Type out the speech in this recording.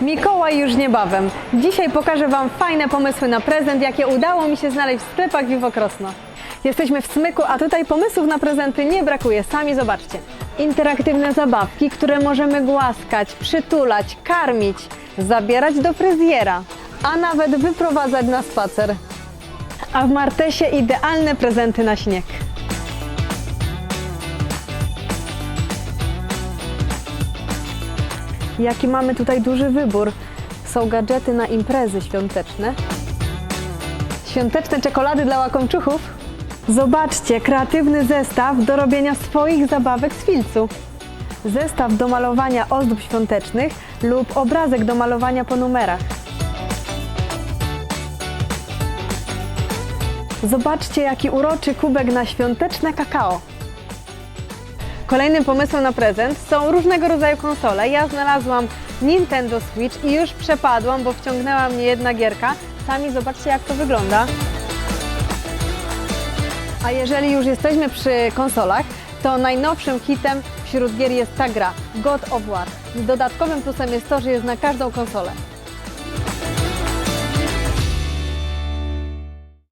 Mikołaj już niebawem. Dzisiaj pokażę Wam fajne pomysły na prezent, jakie udało mi się znaleźć w sklepach Vivo Krosno. Jesteśmy w Smyku, a tutaj pomysłów na prezenty nie brakuje, sami zobaczcie. Interaktywne zabawki, które możemy głaskać, przytulać, karmić, zabierać do fryzjera, a nawet wyprowadzać na spacer. A w Martesie idealne prezenty na śnieg. Jaki mamy tutaj duży wybór. Są gadżety na imprezy świąteczne. Świąteczne czekolady dla łakomczuchów. Zobaczcie, kreatywny zestaw do robienia swoich zabawek z filcu. Zestaw do malowania ozdób świątecznych lub obrazek do malowania po numerach. Zobaczcie, jaki uroczy kubek na świąteczne kakao. Kolejnym pomysłem na prezent są różnego rodzaju konsole. Ja znalazłam Nintendo Switch i już przepadłam, bo wciągnęła mnie jedna gierka. Sami zobaczcie, jak to wygląda. A jeżeli już jesteśmy przy konsolach, to najnowszym hitem wśród gier jest ta gra God of War. Dodatkowym plusem jest to, że jest na każdą konsolę.